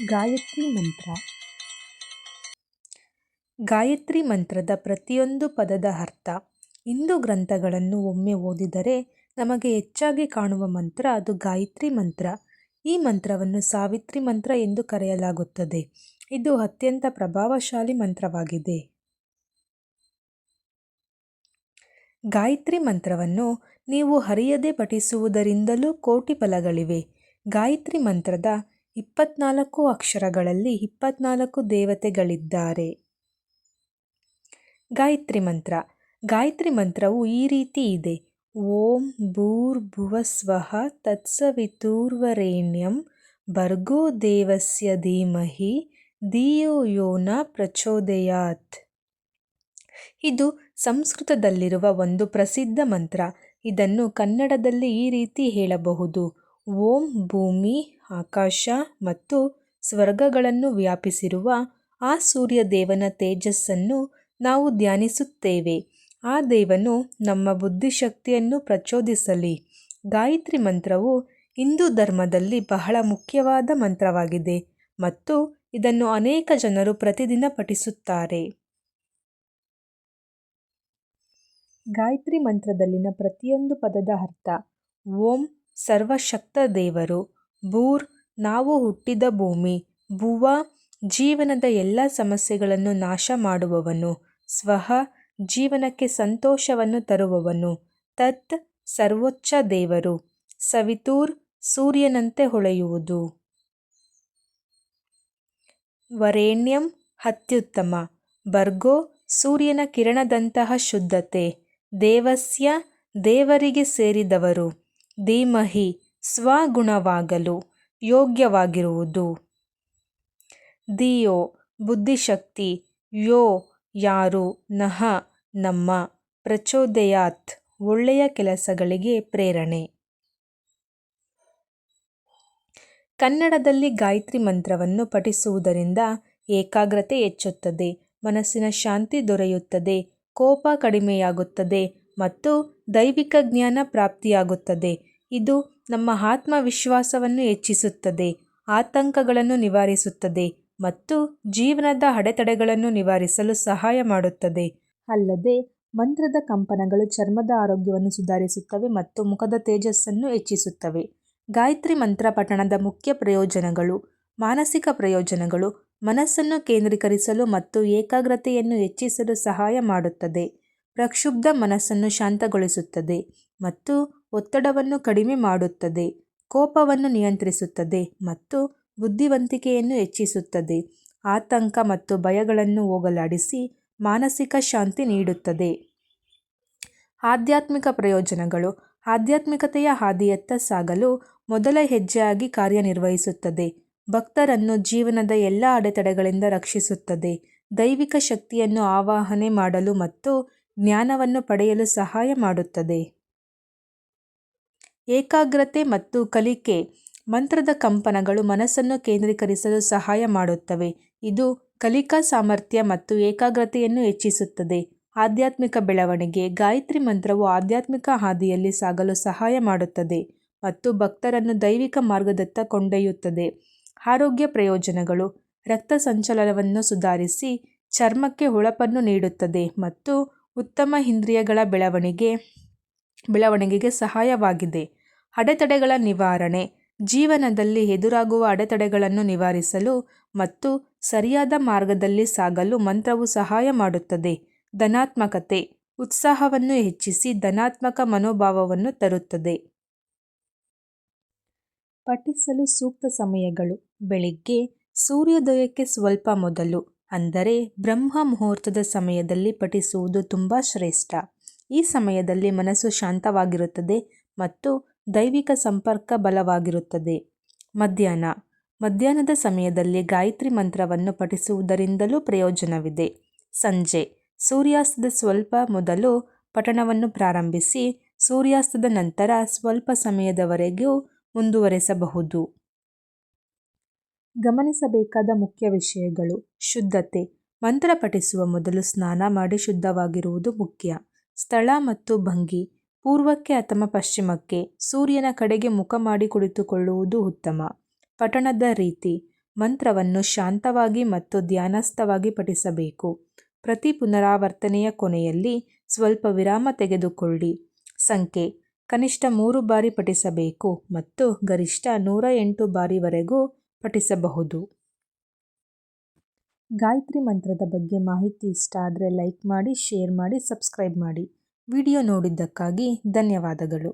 ಗಾಯತ್ರಿ ಮಂತ್ರ. ಗಾಯತ್ರಿ ಮಂತ್ರದ ಪ್ರತಿಯೊಂದು ಪದದ ಅರ್ಥ, ಹಿಂದೂ ಗ್ರಂಥಗಳನ್ನು ಒಮ್ಮೆ ಓದಿದರೆ ನಮಗೆ ಹೆಚ್ಚಾಗಿ ಕಾಣುವ ಮಂತ್ರ ಅದು ಗಾಯತ್ರಿ ಮಂತ್ರ. ಈ ಮಂತ್ರವನ್ನು ಸಾವಿತ್ರಿ ಮಂತ್ರ ಎಂದು ಕರೆಯಲಾಗುತ್ತದೆ. ಇದು ಅತ್ಯಂತ ಪ್ರಭಾವಶಾಲಿ ಮಂತ್ರವಾಗಿದೆ. ಗಾಯತ್ರಿ ಮಂತ್ರವನ್ನು ನೀವು ಹರಿಯದೆ ಪಠಿಸುವುದರಿಂದಲೂ ಕೋಟಿ ಫಲಗಳಿವೆ. ಗಾಯತ್ರಿ ಮಂತ್ರದ ಇಪ್ಪತ್ನಾಲ್ಕು ಅಕ್ಷರಗಳಲ್ಲಿ ಇಪ್ಪತ್ನಾಲ್ಕು ದೇವತೆಗಳಿದ್ದಾರೆ. ಗಾಯತ್ರಿ ಮಂತ್ರ. ಗಾಯತ್ರಿ ಮಂತ್ರವು ಈ ರೀತಿ ಇದೆ. ಓಂ ಭೂರ್ಭುವಸ್ವಃ ತತ್ಸವಿತೂರ್ವರೇಣ್ಯಂ ಭರ್ಗೋ ದೇವಸ್ಯ ಧೀಮಹಿ ದಿಯೋ ಯೋ ನ ಪ್ರಚೋದಯಾತ್. ಇದು ಸಂಸ್ಕೃತದಲ್ಲಿರುವ ಒಂದು ಪ್ರಸಿದ್ಧ ಮಂತ್ರ. ಇದನ್ನು ಕನ್ನಡದಲ್ಲಿ ಈ ರೀತಿ ಹೇಳಬಹುದು. ಓಂ ಭೂಮಿ ಆಕಾಶ ಮತ್ತು ಸ್ವರ್ಗಗಳನ್ನು ವ್ಯಾಪಿಸಿರುವ ಆ ಸೂರ್ಯ ದೇವನ ತೇಜಸ್ಸನ್ನು ನಾವು ಧ್ಯಾನಿಸುತ್ತೇವೆ. ಆ ದೇವನು ನಮ್ಮ ಬುದ್ಧಿಶಕ್ತಿಯನ್ನು ಪ್ರಚೋದಿಸಲಿ. ಗಾಯತ್ರಿ ಮಂತ್ರವು ಹಿಂದೂ ಧರ್ಮದಲ್ಲಿ ಬಹಳ ಮುಖ್ಯವಾದ ಮಂತ್ರವಾಗಿದೆ ಮತ್ತು ಇದನ್ನು ಅನೇಕ ಜನರು ಪ್ರತಿದಿನ ಪಠಿಸುತ್ತಾರೆ. ಗಾಯತ್ರಿ ಮಂತ್ರದಲ್ಲಿನ ಪ್ರತಿಯೊಂದು ಪದದ ಅರ್ಥ ಓಂ ಸರ್ವಶಕ್ತ ದೇವರು ಭೂರ್ ನಾವು ಹುಟ್ಟಿದ ಭೂಮಿ ಭುವ ಜೀವನದ ಎಲ್ಲ ಸಮಸ್ಯೆಗಳನ್ನು ನಾಶ ಮಾಡುವವನು, ಸ್ವಹ, ಜೀವನಕ್ಕೆ ಸಂತೋಷವನ್ನು ತರುವವನು, ತತ್, ಸರ್ವೋಚ್ಚ ದೇವರು, ಸವಿತೂರ್, ಸೂರ್ಯನಂತೆ ಹೊಳೆಯುವುದು. ವರೇಣ್ಯಂ ಅತ್ಯುತ್ತಮ ಬರ್ಗೋ ಸೂರ್ಯನ ಕಿರಣದಂತಹ ಶುದ್ಧತೆ, ದೇವಸ್ಯ, ದೇವರಿಗೆ ಸೇರಿದವರು. ಧೀಮಹಿ ಸ್ವಗುಣವಾಗಲು ಯೋಗ್ಯವಾಗಿರುವುದು. ಧಿಯೋ ಬುದ್ಧಿಶಕ್ತಿ ಯೋ ಯಾರು ನಹ ನಮ್ಮ ಪ್ರಚೋದಯಾತ್ ಒಳ್ಳೆಯ ಕೆಲಸಗಳಿಗೆ ಪ್ರೇರಣೆ. ಕನ್ನಡದಲ್ಲಿ ಗಾಯತ್ರಿ ಮಂತ್ರವನ್ನು ಪಠಿಸುವುದರಿಂದ ಏಕಾಗ್ರತೆ ಹೆಚ್ಚುತ್ತದೆ, ಮನಸ್ಸಿನ ಶಾಂತಿ ದೊರೆಯುತ್ತದೆ, ಕೋಪ ಕಡಿಮೆಯಾಗುತ್ತದೆ ಮತ್ತು ದೈವಿಕ ಜ್ಞಾನ ಪ್ರಾಪ್ತಿಯಾಗುತ್ತದೆ. ಇದು ನಮ್ಮ ಆತ್ಮವಿಶ್ವಾಸವನ್ನು ಹೆಚ್ಚಿಸುತ್ತದೆ, ಆತಂಕಗಳನ್ನು ನಿವಾರಿಸುತ್ತದೆ ಮತ್ತು ಜೀವನದ ಅಡೆತಡೆಗಳನ್ನು ನಿವಾರಿಸಲು ಸಹಾಯ ಮಾಡುತ್ತದೆ. ಅಲ್ಲದೆ, ಮಂತ್ರದ ಕಂಪನಗಳು ಚರ್ಮದ ಆರೋಗ್ಯವನ್ನು ಸುಧಾರಿಸುತ್ತವೆ ಮತ್ತು ಮುಖದ ತೇಜಸ್ಸನ್ನು ಹೆಚ್ಚಿಸುತ್ತವೆ. ಗಾಯತ್ರಿ ಮಂತ್ರ ಪಠಣದ ಮುಖ್ಯ ಪ್ರಯೋಜನಗಳು, ಮಾನಸಿಕ ಪ್ರಯೋಜನಗಳು, ಮನಸ್ಸನ್ನು ಕೇಂದ್ರೀಕರಿಸಲು ಮತ್ತು ಏಕಾಗ್ರತೆಯನ್ನು ಹೆಚ್ಚಿಸಲು ಸಹಾಯ ಮಾಡುತ್ತದೆ. ಪ್ರಕ್ಷುಬ್ಧ ಮನಸ್ಸನ್ನು ಶಾಂತಗೊಳಿಸುತ್ತದೆ ಮತ್ತು ಒತ್ತಡವನ್ನು ಕಡಿಮೆ ಮಾಡುತ್ತದೆ, ಕೋಪವನ್ನು ನಿಯಂತ್ರಿಸುತ್ತದೆ ಮತ್ತು ಬುದ್ಧಿವಂತಿಕೆಯನ್ನು ಹೆಚ್ಚಿಸುತ್ತದೆ. ಆತಂಕ ಮತ್ತು ಭಯಗಳನ್ನು ಹೋಗಲಾಡಿಸಿ ಮಾನಸಿಕ ಶಾಂತಿ ನೀಡುತ್ತದೆ. ಆಧ್ಯಾತ್ಮಿಕ ಪ್ರಯೋಜನಗಳು. ಆಧ್ಯಾತ್ಮಿಕತೆಯ ಹಾದಿಯತ್ತ ಸಾಗಲು ಮೊದಲ ಹೆಜ್ಜೆಯಾಗಿ ಕಾರ್ಯನಿರ್ವಹಿಸುತ್ತದೆ. ಭಕ್ತರನ್ನು ಜೀವನದ ಎಲ್ಲ ಅಡೆತಡೆಗಳಿಂದ ರಕ್ಷಿಸುತ್ತದೆ. ದೈವಿಕ ಶಕ್ತಿಯನ್ನು ಆವಾಹನೆ ಮಾಡಲು ಮತ್ತು ಜ್ಞಾನವನ್ನು ಪಡೆಯಲು ಸಹಾಯ ಮಾಡುತ್ತದೆ. ಏಕಾಗ್ರತೆ ಮತ್ತು ಕಲಿಕೆ ಮಂತ್ರದ ಕಂಪನಗಳು ಮನಸ್ಸನ್ನು ಕೇಂದ್ರೀಕರಿಸಲು ಸಹಾಯ ಮಾಡುತ್ತವೆ. ಇದು ಕಲಿಕಾ ಸಾಮರ್ಥ್ಯ ಮತ್ತು ಏಕಾಗ್ರತೆಯನ್ನು ಹೆಚ್ಚಿಸುತ್ತದೆ. ಆಧ್ಯಾತ್ಮಿಕ ಬೆಳವಣಿಗೆ, ಗಾಯತ್ರಿ ಮಂತ್ರವು ಆಧ್ಯಾತ್ಮಿಕ ಹಾದಿಯಲ್ಲಿ ಸಾಗಲು ಸಹಾಯ ಮಾಡುತ್ತದೆ ಮತ್ತು ಭಕ್ತರನ್ನು ದೈವಿಕ ಮಾರ್ಗದತ್ತ ಕೊಂಡೊಯ್ಯುತ್ತದೆ. ಆರೋಗ್ಯ ಪ್ರಯೋಜನಗಳು, ರಕ್ತ ಸಂಚಲನವನ್ನು ಸುಧಾರಿಸಿ ಚರ್ಮಕ್ಕೆ ಹೊಳಪನ್ನು ನೀಡುತ್ತದೆ ಮತ್ತು ಉತ್ತಮ ಇಂದ್ರಿಯಗಳ ಬೆಳವಣಿಗೆ, ಬೆಳವಣಿಗೆಗೆ ಸಹಾಯವಾಗಿದೆ. ಅಡೆತಡೆಗಳ ನಿವಾರಣೆ, ಜೀವನದಲ್ಲಿ ಎದುರಾಗುವ ಅಡೆತಡೆಗಳನ್ನು ನಿವಾರಿಸಲು ಮತ್ತು ಸರಿಯಾದ ಮಾರ್ಗದಲ್ಲಿ ಸಾಗಲು ಮಂತ್ರವು ಸಹಾಯ ಮಾಡುತ್ತದೆ. ಧನಾತ್ಮಕತೆ, ಉತ್ಸಾಹವನ್ನು ಹೆಚ್ಚಿಸಿ ಧನಾತ್ಮಕ ಮನೋಭಾವವನ್ನು ತರುತ್ತದೆ. ಪಠಿಸಲು ಸೂಕ್ತ ಸಮಯಗಳು. ಬೆಳಿಗ್ಗೆ ಸೂರ್ಯೋದಯಕ್ಕೆ ಸ್ವಲ್ಪ ಮೊದಲು. ಅಂದರೆ ಬ್ರಹ್ಮ ಮುಹೂರ್ತದ ಸಮಯದಲ್ಲಿ ಪಠಿಸುವುದು ತುಂಬ ಶ್ರೇಷ್ಠ. ಈ ಸಮಯದಲ್ಲಿ ಮನಸ್ಸು ಶಾಂತವಾಗಿರುತ್ತದೆ ಮತ್ತು ದೈವಿಕ ಸಂಪರ್ಕ ಬಲವಾಗಿರುತ್ತದೆ. ಮಧ್ಯಾಹ್ನ. ಮಧ್ಯಾಹ್ನದ ಸಮಯದಲ್ಲಿ ಗಾಯತ್ರಿ ಮಂತ್ರವನ್ನು ಪಠಿಸುವುದರಿಂದಲೂ ಪ್ರಯೋಜನವಿದೆ. ಸಂಜೆ. ಸೂರ್ಯಾಸ್ತದ ಸ್ವಲ್ಪ ಮೊದಲು ಪಠಣವನ್ನು ಪ್ರಾರಂಭಿಸಿ ಸೂರ್ಯಾಸ್ತದ ನಂತರ ಸ್ವಲ್ಪ ಸಮಯದವರೆಗೂ ಮುಂದುವರೆಸಬಹುದು. ಗಮನಿಸಬೇಕಾದ ಮುಖ್ಯ ವಿಷಯಗಳು. ಶುದ್ಧತೆ. ಮಂತ್ರ ಪಠಿಸುವ ಮೊದಲು ಸ್ನಾನ ಮಾಡಿ ಶುದ್ಧವಾಗಿರುವುದು ಮುಖ್ಯ. ಸ್ಥಳ ಮತ್ತು ಭಂಗಿ. ಪೂರ್ವಕ್ಕೆ ಅಥವಾ ಪಶ್ಚಿಮಕ್ಕೆ. ಸೂರ್ಯನ ಕಡೆಗೆ ಮುಖ ಮಾಡಿ ಕುಳಿತುಕೊಳ್ಳುವುದು ಉತ್ತಮ. ಪಠಣದ ರೀತಿ. ಮಂತ್ರವನ್ನು ಶಾಂತವಾಗಿ ಮತ್ತು ಧ್ಯಾನಸ್ಥವಾಗಿ ಪಠಿಸಬೇಕು. ಪ್ರತಿ ಪುನರಾವರ್ತನೆಯ ಕೊನೆಯಲ್ಲಿ ಸ್ವಲ್ಪ ವಿರಾಮ ತೆಗೆದುಕೊಳ್ಳಿ. ಸಂಖ್ಯೆ. ಕನಿಷ್ಠ ಮೂರು ಬಾರಿ ಪಠಿಸಬೇಕು ಮತ್ತು ಗರಿಷ್ಠ ನೂರ ಎಂಟು ಬಾರಿವರೆಗೂ ಪಠಿಸಬಹುದು ಗಾಯತ್ರಿ ಮಂತ್ರದ ಬಗ್ಗೆ ಮಾಹಿತಿ ಇಷ್ಟ ಆದರೆ ಲೈಕ್ ಮಾಡಿ, ಶೇರ್ ಮಾಡಿ, ಸಬ್ಸ್ಕ್ರೈಬ್ ಮಾಡಿ. ವಿಡಿಯೋ ನೋಡಿದ್ದಕ್ಕಾಗಿ ಧನ್ಯವಾದಗಳು.